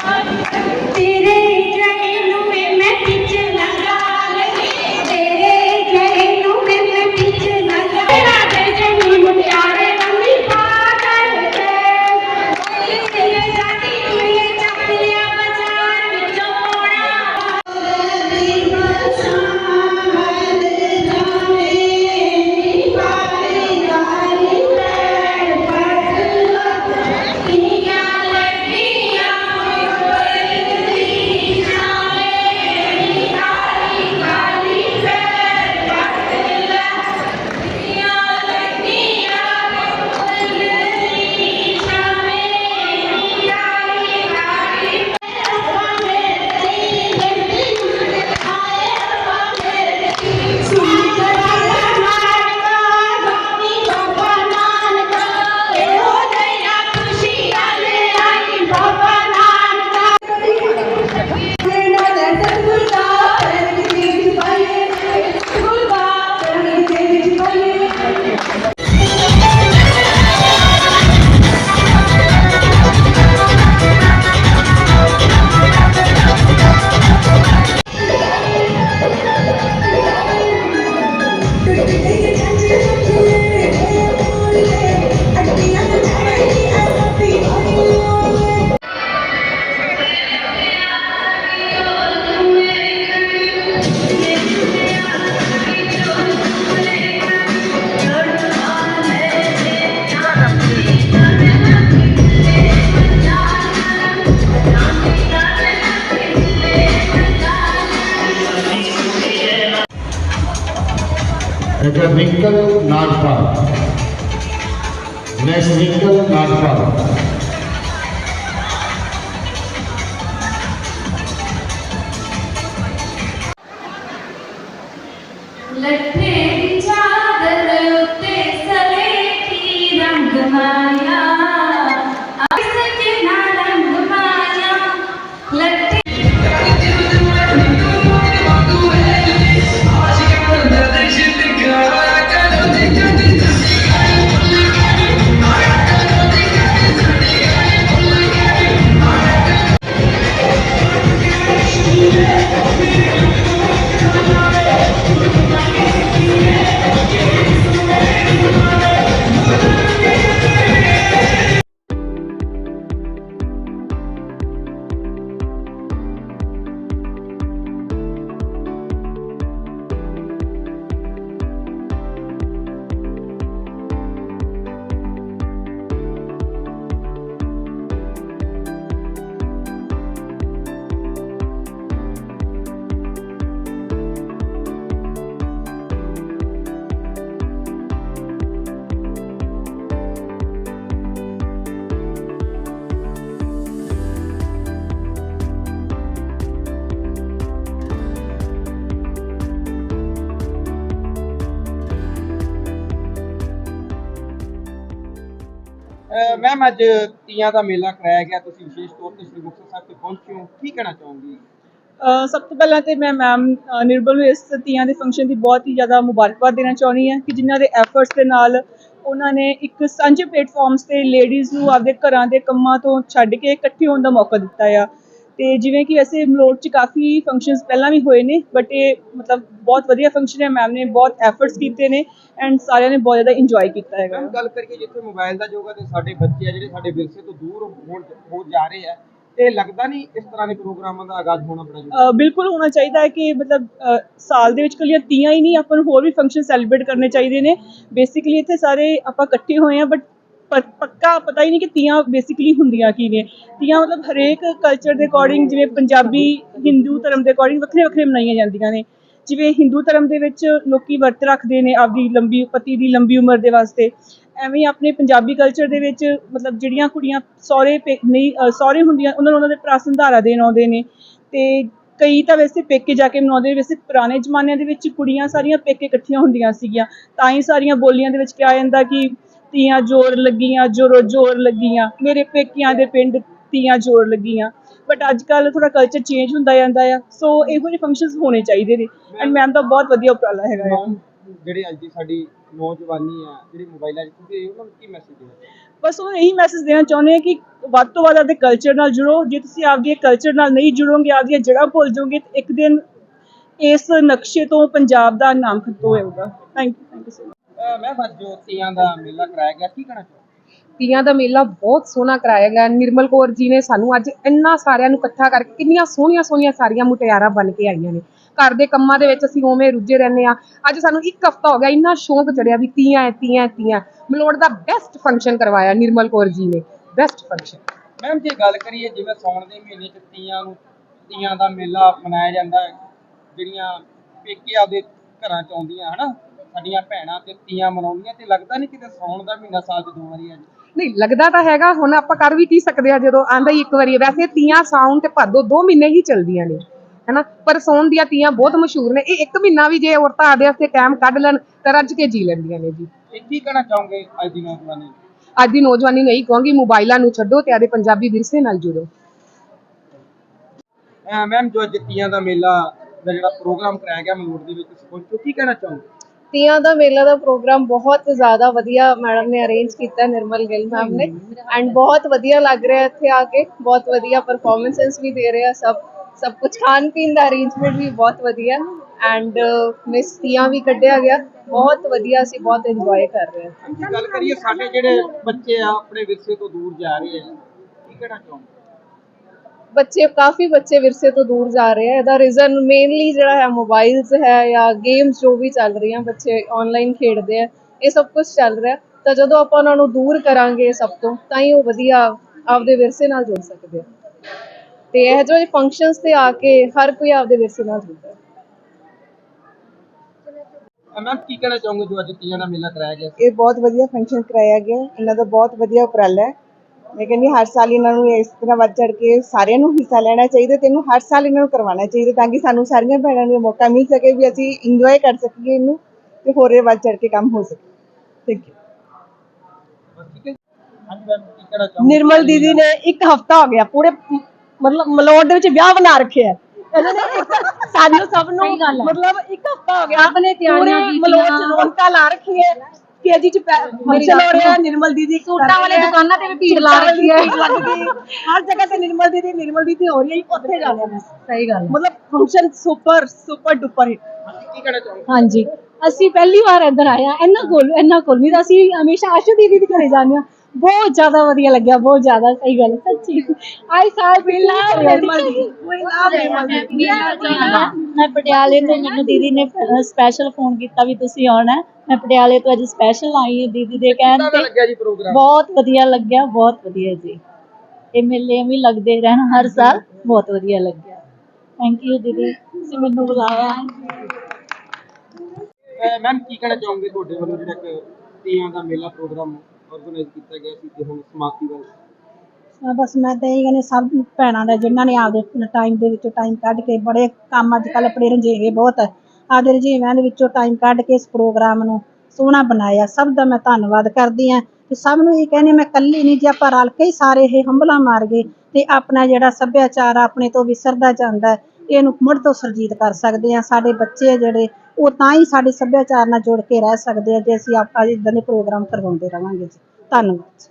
ਤੇਰੇ Dr. Winkle Nagpal. Next Winkle Nagpal. Ma'am ਅੱਜ ਤੀਆਂ ਦਾ ਮੇਲਾ ਕਰਾਇਆ ਗਿਆ। ਤੁਸੀਂ ਵਿਸ਼ੇਸ਼ ਤੌਰ ਤੇ ਸ਼੍ਰੀ ਮੁਕਤਸਰ ਸਾਹਿਬ ਤੇ ਪਹੁੰਚੇ ਹੋ। ਕੀ ਕਹਿਣਾ ਚਾਹੋਗੇ? ਸਭ ਤੋਂ ਪਹਿਲਾਂ ਤੇ ਮੈਂ ਮੈਮ ਨਿਰਬਲ ਨੂੰ ਇਸ ਤੀਆਂ ਦੇ ਫੰਕਸ਼ਨ ਦੀ ਬਹੁਤ ਹੀ ਜ਼ਿਆਦਾ ਮੁਬਾਰਕਬਾਦ ਦੇਣਾ ਚਾਹੁੰਦੀ ਹਾਂ ਕਿ ਜਿਨ੍ਹਾਂ ਦੇ ਐਫਰਟਸ ਦੇ ਨਾਲ ਉਹਨਾਂ ਨੇ ਇੱਕ ਸਾਂਝੇ ਪਲੇਟਫਾਰਮਸ ਤੇ ਲੇਡੀਜ਼ ਨੂੰ ਆਪਦੇ ਘਰਾਂ ਦੇ ਕੰਮਾਂ ਤੋਂ ਛੱਡ ਕੇ ਇਕੱਠੇ ਹੋਣ ਦਾ ਮੌਕਾ ਦਿੱਤਾ ਆ। ਤੇ ਜਿਵੇਂ ਕਿ ਵੈਸੇ ਮਲੋਟ 'ਚ ਕਾਫੀ ਫੰਕਸ਼ਨਸ ਪਹਿਲਾਂ ਵੀ ਹੋਏ ਨੇ ਬਟ ਇਹ ਮਤਲਬ ਬਹੁਤ ਵਧੀਆ ਫੰਕਸ਼ਨ ਹੈ ਮੈਮ ਨੇ ਬਹੁਤ ਐਫਰਟਸ ਕੀਤੇ ਨੇ ਐਂਡ ਸਾਰਿਆਂ ਨੇ ਬਹੁਤ ਜ਼ਿਆਦਾ ਇੰਜੋਏ ਕੀਤਾ ਹੈਗਾ। ਗੱਲ ਕਰੀਏ ਜਿੱਥੇ ਮੋਬਾਈਲ ਦਾ ਯੁੱਗ ਹੈ ਤੇ ਸਾਡੇ ਬੱਚੇ ਆ ਜਿਹੜੇ ਸਾਡੇ ਵਿਰਸੇ ਤੋਂ ਦੂਰ ਹੋਣ ਹੋ ਜਾ ਰਹੇ ਆ ਤੇ ਲੱਗਦਾ ਨਹੀਂ ਇਸ ਤਰ੍ਹਾਂ ਦੇ ਪ੍ਰੋਗਰਾਮਾਂ ਦਾ ਆਗਾਜ਼ ਹੋਣਾ ਬੜਾ ਜ਼ਰੂਰੀ ਅ, ਬਿਲਕੁਲ ਹੋਣਾ ਚਾਹੀਦਾ ਹੈ ਕਿ ਮਤਲਬ ਅ, ਸਾਲ ਦੇ ਵਿੱਚ ਕੱਲੀਆਂ ਤੀਆਂ ਹੀ ਨਹੀਂ ਆਪਾਂ ਨੂੰ ਹੋਰ ਵੀ ਫੰਕਸ਼ਨ ਸੈਲੀਬ੍ਰੇਟ ਕਰਨੇ ਚਾਹੀਦੇ ਨੇ। ਬੇਸਿਕਲੀ ਇੱਥੇ ਸਾਰੇ ਆਪਾਂ ਇਕੱਠੇ ਹੋਏ ਆ ਬਟ ਪੱਕਾ ਪਤਾ ਹੀ ਨਹੀਂ ਕਿ ਤੀਆਂ ਬੇਸਿਕਲੀ ਹੁੰਦੀਆਂ ਕੀ ਨੇ ਤੀਆਂ ਮਤਲਬ ਹਰੇਕ ਕਲਚਰ ਦੇ ਅਕੋਰਡਿੰਗ ਜਿਵੇਂ ਪੰਜਾਬੀ, ਹਿੰਦੂ ਧਰਮ ਦੇ ਅਕੋਰਡਿੰਗ ਵੱਖਰੇ ਵੱਖਰੇ ਮਨਾਈਆਂ ਜਾਂਦੀਆਂ ਨੇ। ਜਿਵੇਂ ਹਿੰਦੂ ਧਰਮ ਦੇ ਵਿੱਚ ਲੋਕੀ ਵਰਤ ਰੱਖਦੇ ਨੇ ਆਪਦੀ ਲੰਬੀ, ਪਤੀ ਦੀ ਲੰਬੀ ਉਮਰ ਦੇ ਵਾਸਤੇ। ਐਵੇਂ ਹੀ ਆਪਣੇ ਪੰਜਾਬੀ ਕਲਚਰ ਦੇ ਵਿੱਚ ਮਤਲਬ ਜਿਹੜੀਆਂ ਕੁੜੀਆਂ ਸਹੁਰੇ ਪੇ- ਨਹੀਂ ਸਹੁਰੇ ਹੁੰਦੀਆਂ, ਉਹਨਾਂ ਨੂੰ ਉਹਨਾਂ ਦੇ ਭਰਾ ਸੰਧਾਰਾ ਦੇਣ ਆਉਂਦੇ ਨੇ। ਤੇ ਕਈ ਤਾਂ ਵੈਸੇ ਪੇਕੇ ਜਾ ਕੇ ਮਨਾਉਂਦੇ ਨੇ। ਵੈਸੇ ਪੁਰਾਣੇ ਜ਼ਮਾਨਿਆਂ ਦੇ ਵਿੱਚ ਕੁੜੀਆਂ ਸਾਰੀਆਂ ਪੇਕੇ ਇਕੱਠੀਆਂ ਹੁੰਦੀਆਂ ਸੀਗੀਆਂ। ਤਾਂ ਹੀ ਸਾਰੀਆਂ ਬੋਲੀਆਂ ਦੇ ਵਿੱਚ ਕਿਹਾ ਜਾਂਦਾ ਕਿ ਤੀਆਂ ਜੋਰ ਲੱਗੀਆਂ ਜੋਰੋ ਜੋਰ ਲੱਗੀਆਂ। ਮੇਰੇ ਪੇਕਿਆਂ ਦੇ ਪਿੰਡ ਤੀਆਂ ਜੋਰ ਲੱਗੀਆਂ। ਬਟ ਅੱਜ ਕੱਲ ਥੋੜਾ ਕਲਚਰ ਚੇਂਜ ਹੁੰਦਾ ਜਾਂਦਾ ਆ। ਸੋ ਇਹੋ ਜਿਹੇ ਫੰਕਸ਼ਨਸ ਹੋਣੇ ਚਾਹੀਦੇ ਨੇ। ਐਂਡ ਮੈਮ ਦਾ ਬਹੁਤ ਵਧੀਆ ਉਪਰਾਲਾ ਹੈਗਾ ਆ। ਜਿਹੜੇ ਅੱਜ ਦੀ ਸਾਡੀ ਨੌਜਵਾਨੀ ਆ ਜਿਹੜੀ ਮੋਬਾਈਲਾਂ 'ਚ ਕਿਉਂਕਿ ਉਹਨਾਂ ਨੂੰ ਕੀ ਮੈਸੇਜ ਦੇਣਾ ਬਸ ਉਹ ਇਹੀ ਮੈਸੇਜ ਦੇਣਾ ਚਾਹੁੰਦੇ ਆ ਕਿ ਵੱਧ ਤੋਂ ਵੱਧ ਆਪਦੇ ਕਲਚਰ ਨਾਲ ਜੁੜੋ। ਜੇ ਤੁਸੀਂ ਆਪਦੇ ਕਲਚਰ ਨਾਲ ਨਹੀਂ ਜੁੜੋਗੇ ਆਪਦੀਆਂ ਜੜ੍ਹਾਂ ਭੁੱਲ ਜਾਓਗੇ ਤੇ ਇੱਕ ਦਿਨ ਇਸ ਨਕਸ਼ੇ ਤੋਂ ਪੰਜਾਬ ਦਾ ਨਾਮ ਖਤਮ ਹੋਏਗਾ। ਥੈਂਕ ਯੂ ਥੈਂਕ ਯੂ ਮੈਂ ਤੀਆਂ ਦਾ ਮੇਲਾ ਕਰਾਇਆ ਗਿਆ ਕੀ ਕਹਿਣਾ ਚਾਹੋਗੇ? ਤੀਆਂ ਦਾ ਮੇਲਾ ਬਹੁਤ ਸੋਹਣਾ ਕਰਾਇਆ ਗਿਆ। ਨਿਰਮਲ ਕੌਰ ਜੀ ਨੇ ਸਾਨੂੰ ਅੱਜ ਇੰਨਾ ਸਾਰਿਆਂ ਨੂੰ ਇਕੱਠਾ ਕਰਕੇ ਕਿੰਨੀਆਂ ਸੋਹਣੀਆਂ ਸੋਹਣੀਆਂ ਸਾਰੀਆਂ ਮੁਟਿਆਰਾਂ ਬਣ ਕੇ ਆਈਆਂ ਨੇ। ਘਰ ਦੇ ਕੰਮਾਂ ਦੇ ਵਿੱਚ ਅਸੀਂ ਉਵੇਂ ਰੁੱਝੇ ਰਹਿੰਦੇ ਆ ਅੱਜ ਸਾਨੂੰ ਇੱਕ ਹਫਤਾ ਹੋ ਗਿਆ ਇੰਨਾ ਸ਼ੌਂਕ ਚੜਿਆ ਵੀ ਤੀਆਂ ਹੈ, ਤੀਆਂ ਹੈ, ਤੀਆਂ। ਮਲੋੜ ਦਾ ਬੈਸਟ ਫੰਕਸ਼ਨ ਕਰਵਾਇਆ ਨਿਰਮਲ ਕੌਰ ਜੀ ਨੇ। ਬੈਸਟ ਫੰਕਸ਼ਨ ਮੈਮ ਜੇ ਗੱਲ ਕਰੀਏ ਜਿਵੇਂ ਸਾਉਣ ਦੇ ਮਹੀਨੇ ਚ ਤੀਆਂ ਨੂੰ ਤੀਆਂ ਦਾ ਮੇਲਾ ਮਨਾਇਆ ਜਾਂਦਾ ਹੈ ਜਿਹੜੀਆਂ ਪੇਕੇ ਆਪਦੇ ਘਰਾਂ ਚ ਆਉਂਦੀਆਂ ਹਨਾ? ਸਾਡੀਆਂ ਭੈਣਾਂ ਤੇ ਤੀਆਂ ਮਨਾਉਂਦੀਆਂ ਤੇ ਲੱਗਦਾ ਨਹੀਂ ਕਿਤੇ ਸਾਉਣ ਦਾ ਮਹੀਨਾ ਸਾਲ ਚ ਦੋ ਵਾਰੀ ਆ ਜੀ ਨਹੀਂ ਲੱਗਦਾ ਤਾਂ ਹੈਗਾ ਹੁਣ ਆਪਾਂ ਕਰ ਵੀ ਕੀ ਸਕਦੇ ਆ ਜਦੋਂ ਆਂਦਾ ਹੀ ਇੱਕ ਵਾਰੀ ਹੈ। ਵੈਸੇ ਤੀਆਂ ਸਾਉਣ ਤੇ ਭਾਦੋ ਦੋ ਮਹੀਨੇ ਹੀ ਚੱਲਦੀਆਂ ਨੇ ਹੈਨਾ? ਪਰ ਸੌਣ ਦੀਆਂ ਤੀਆਂ ਬਹੁਤ ਮਸ਼ਹੂਰ ਨੇ। ਇਹ ਇੱਕ ਮਹੀਨਾ ਵੀ ਜੇ ਔਰਤਾਂ ਆਦੇ ਵਾਸਤੇ ਟਾਈਮ ਕੱਢ ਲੈਣ ਤਾਂ ਰੱਜ ਕੇ ਜੀ ਲੈਂਦੀਆਂ ਨੇ ਜੀ। ਕੀ ਕਹਿਣਾ ਚਾਹੋਗੇ ਅੱਜ ਦੀ ਨੌਜਵਾਨੀ ਨੂੰ? ਅੱਜ ਦੀ ਨੌਜਵਾਨੀ ਨੂੰ ਇਹੀ ਕਹਾਂਗੀ ਮੋਬਾਈਲਾਂ ਨੂੰ ਛੱਡੋ ਤੇ ਆਦੇ ਪੰਜਾਬੀ ਵਿਰਸੇ ਨਾਲ ਜੁੜੋ। ਮੈਮ ਜੋ ਅੱਜ ਤੀਆਂ ਦਾ ਮੇਲਾ ਦਾ ਜਿਹੜਾ ਪ੍ਰੋਗਰਾਮ ਕਰਾਇਆ ਗਿਆ ਮਲੂੜ ਦੇ ਵਿੱਚ ਪਹੁੰਚੋ ਕੀ ਕਹਿਣਾ ਚਾਹੋਗੇ? ਤੀਆਂ ਦਾ ਮੇਲਾ ਦਾ ਪ੍ਰੋਗਰਾਮ ਬਹੁਤ ਜ਼ਿਆਦਾ ਵਧੀਆ ਮੈਡਮ ਨੇ ਅਰੇਂਜ ਕੀਤਾ ਨਿਰਮਲ ਗਿੱਲ ਮੈਮ ਨੇ। ਐਂਡ ਬਹੁਤ ਵਧੀਆ ਲੱਗ ਰਿਹਾ ਇੱਥੇ ਆ ਕੇ। ਬਹੁਤ ਵਧੀਆ ਪਰਫਾਰਮੈਂਸਸ ਵੀ ਦੇ ਰਹੇ। ਆ ਸਭ ਸਭ ਕੁਝ ਖਾਣ ਪੀਣ ਦਾ ਅਰੇਂਜਮੈਂਟ ਵੀ ਬਹੁਤ ਵਧੀਆ। ਐਂਡ ਮਿਸ ਤੀਆਂ ਵੀ ਕੱਢਿਆ ਗਿਆ। ਬਹੁਤ ਵਧੀਆ ਅਸੀਂ ਬਹੁਤ ਇੰਜੋਏ ਕਰ ਰਹੇ ਹਾਂ। ਗੱਲ ਕਰੀਏ ਸਾਡੇ ਜਿਹੜੇ ਬੱਚੇ ਆ, ਆਪਣੇ ਵਿਰਸੇ ਤੋਂ ਦੂਰ ਜਾ ਰਹੇ ਆ, ਕੀ ਕਹਿਣਾ ਚਾਹੋਗੇ? ਬੱਚੇ ਕਾਫੀ ਬੱਚੇ ਵਿਰਸੇ ਤੋਂ ਦੂਰ ਜਾ ਰਹੇ ਆ। ਇਹਦਾ ਰੀਜ਼ਨ ਮੇਨਲੀ ਜਿਹੜਾ ਹੈ ਮੋਬਾਈਲਸ ਹੈ ਜਾਂ ਗੇਮਸ ਜੋ ਵੀ ਚੱਲ ਰਹੀਆਂ ਬੱਚੇ ਆਨਲਾਈਨ ਖੇਡਦੇ ਆ ਇਹ ਸਭ ਕੁਝ ਚੱਲ ਰਿਹਾ। ਤਾਂ ਜਦੋਂ ਆਪਾਂ ਉਹਨਾਂ ਨੂੰ ਦੂਰ ਕਰਾਂਗੇ ਸਭ ਤੋਂ ਤਾਂ ਹੀ ਉਹ ਵਧੀਆ ਆਪਦੇ ਵਿਰਸੇ ਨਾਲ ਜੁੜ ਸਕਦੇ ਆ। ਤੇ ਇਹ ਜਿਹੇ ਫੰਕਸ਼ਨਸ ਤੇ ਆ ਕੇ ਹਰ ਕੋਈ ਆਪਦੇ ਵਿਰਸੇ ਨਾਲ ਜੁੜਦਾ ਹੈ। ਮੈਮ ਕੀ ਕਹਿਣਾ ਚਾਹੋਗੇ ਜੋ ਅੱਜ ਤੀਆਂ ਦਾ ਮੇਲਾ ਕਰਾਇਆ ਗਿਆ? ਇਹ ਬਹੁਤ ਵਧੀਆ ਫੰਕਸ਼ਨ ਕਰਾਇਆ ਗਿਆ। ਇਹਨਾਂ ਦਾ ਬਹੁਤ ਵਧੀਆ ਉਪਰਾਲਾ ਹੈ। ਮੈਂ ਕਹਿੰਦੀ ਹਰ ਸਾਲ ਇਹਨਾਂ ਨੂੰ ਇਸ ਤਰ੍ਹਾਂ ਵੱਧ ਚੜ ਕੇ ਸਾਰਿਆਂ ਨੂੰ ਹਿੱਸਾ ਲੈਣਾ ਚਾਹੀਦਾ ਤੇ ਇਹਨੂੰ ਹਰ ਸਾਲ ਇਹਨਾਂ ਨੂੰ ਕਰਵਾਉਣਾ ਚਾਹੀਦਾ ਤਾਂ ਕਿ ਸਾਨੂੰ ਸਾਰੀਆਂ ਭੈਣਾਂ ਨੂੰ ਮੌਕਾ ਮਿਲ ਸਕੇ ਵੀ ਅਸੀਂ ਇੰਜੋਏ ਕਰ ਸਕੀਏ ਇਹਨੂੰ ਤੇ ਹੋਰ ਇਹ ਵੱਧ ਚੜ ਕੇ ਕੰਮ ਹੋ ਸਕੇ। ਥੈਂਕ ਯੂ ਨਿਰਮਲ ਦੀਦੀ ਨੇ ਇੱਕ ਹਫਤਾ ਹੋ ਗਿਆ ਪੂਰੇ ਮਤਲਬ ਮਲੋਟ ਦੇ ਵਿੱਚ ਵਿਆਹ ਬਣਾ ਰੱਖਿਆ ਹੈ। ਇਹਨਾਂ ਨੇ ਸਾਨੂੰ ਸਭ ਨੂੰ ਮਤਲਬ ਇੱਕ ਹਫਤਾ ਹੋ ਗਿਆ ਆਪਣੇ ਤਿਆਰੀਆਂ ਮਲੋਟ ਚ ਰੌਣਕਾਂ ਲਾ ਰੱਖੀ ਹੈ। ਤੇਜੀ ਚ ਫੰਕਸ਼ਨ ਹੋ ਰਿਹਾ ਨਿਰਮਲ ਦੀਦੀ ਸੂਟਾਂ ਵਾਲੇ ਦੁਕਾਨਾਂ ਤੇ ਵੀ ਭੀੜ ਲਾ ਰੱਖੀ ਹੈ। ਹਰ ਜਗ੍ਹਾ ਤੇ ਨਿਰਮਲ ਦੀਦੀ ਨਿਰਮਲ ਦੀਦੀ ਹੋ ਰਹੀ ਹੈ ਉੱਥੇ ਜਾਣਾ ਮੈਂ ਸਹੀ ਗੱਲ ਮਤਲਬ function super super duper hit ਕੀ ਕਹਿਣਾ ਚਾਹੋਗੇ? ਹਾਂਜੀ। ਅਸੀਂ ਪਹਿਲੀ ਵਾਰ ਇੱਧਰ ਆਏ ਆ ਇਹਨਾਂ ਕੋਲ ਇਹਨਾਂ ਕੋਲ ਨਹੀਂ ਤਾਂ ਅਸੀਂ ਹਮੇਸ਼ਾ ਆਸ਼ੂ ਦੀਦੀ ਦੇ ਘਰੇ ਜਾਂਦੇ ਆ ਬਹੁਤ ਜ਼ਿਆਦਾ ਵਧੀਆ ਲੱਗਿਆ ਬਹੁਤ ਜ਼ਿਆਦਾ ਸਹੀ ਗੱਲ ਹੈ, ਸੱਚੀ। ਆਈ ਸਾਲ ਪਹਿਲਾਂ ਮੈਂ ਪਟਿਆਲੇ ਤੋਂ ਮੈਨੂੰ ਦੀਦੀ ਨੇ ਸਪੈਸ਼ਲ ਫੋਨ ਕੀਤਾ ਵੀ ਤੁਸੀਂ ਆਉਣਾ ਹੈ। ਮੈਂ ਪਟਿਆਲੇ ਤੋਂ ਅੱਜ ਸਪੈਸ਼ਲ ਆਈ ਹਾਂ ਦੀਦੀ ਦੇ ਕਹਿਣ ਤੇ। ਲੱਗਿਆ ਜੀ ਪ੍ਰੋਗਰਾਮ ਬਹੁਤ ਵਧੀਆ ਲੱਗਿਆ ਬਹੁਤ ਵਧੀਆ ਜੀ। ਇਹ ਮੇਲੇ ਵੀ ਲੱਗਦੇ ਰਹਿਣ ਹਰ ਸਾਲ ਬਹੁਤ ਵਧੀਆ ਲੱਗਿਆ। ਥੈਂਕ ਯੂ ਦੀਦੀ ਤੁਸੀਂ ਮੈਨੂੰ ਬੁਲਾਇਆ। ਮੈਮ ਕੀ ਕਹਿਣਾ ਚਾਹੋਗੇ ਤੁਹਾਡੇ ਵੱਲੋਂ ਜਿਹੜਾ ਇੱਕ ਤੀਆਂ ਦਾ ਮੇਲਾ ਪ੍ਰੋਗਰਾਮ ਆਰਗੇਨਾਈਜ਼ ਕੀਤਾ ਗਿਆ ਸੀ ਤੇ ਹੁਣ ਸਮਾਪਤੀ ਵੱਲ ਅਹ ਬਸ ਮੈਂ ਤਾਂ ਇਹ ਕਹਿੰਦੀ ਸਭ ਭੈਣਾਂ ਦਾ, ਜਿਨ੍ਹਾਂ ਨੇ ਆਪਦੇ ਟਾਈਮ ਦੇ ਵਿੱਚੋਂ ਟਾਈਮ ਕੱਢ ਕੇ ਬੜੇ ਕੰਮ ਅੱਜ ਕੱਲ੍ਹ ਆਪਣੇ ਰੰਜੇਵੇ ਬਹੁਤ ਹੈ ਆਪਦੇ ਰੰਜੇਵਿਆਂ ਦੇ ਵਿੱਚੋਂ ਟਾਈਮ ਕੱਢ ਕੇ ਇਸ ਪ੍ਰੋਗਰਾਮ ਨੂੰ ਸੋਹਣਾ ਬਣਾਇਆ। ਸਭ ਦਾ ਮੈਂ ਧੰਨਵਾਦ ਕਰਦੀ ਹਾਂ ਤੇ ਸਭ ਨੂੰ ਇਹ ਕਹਿੰਦੀ ਮੈਂ ਇਕੱਲੀ ਨਹੀਂ ਜੇ, ਆਪਾਂ ਰਲ ਕੇ ਹੀ ਸਾਰੇ ਇਹ ਹੰਬਲਾ ਮਾਰ ਗਏ ਤੇ ਆਪਣਾ ਜਿਹੜਾ ਸੱਭਿਆਚਾਰ ਆ, ਆਪਣੇ ਤੋਂ ਵਿਸਰਦਾ ਜਾਂਦਾ ਹੈ। ਇਹਨੂੰ ਮੁੜ ਤੋਂ ਸਰਜੀਤ ਕਰ ਸਕਦੇ ਆ ਸਾਡੇ ਬੱਚੇ ਆ ਜਿਹੜੇ, ਉਹ ਤਾਂ ਹੀ ਸਾਡੇ ਸੱਭਿਆਚਾਰ ਨਾਲ ਜੁੜ ਕੇ ਰਹਿ ਸਕਦੇ ਆ, ਜੇ ਅਸੀਂ ਆਪਾਂ ਇਦਾਂ ਦੇ ਪ੍ਰੋਗਰਾਮ ਕਰਵਾਉਂਦੇ ਰਵਾਂਗੇ ਜੀ। ਧੰਨਵਾਦ।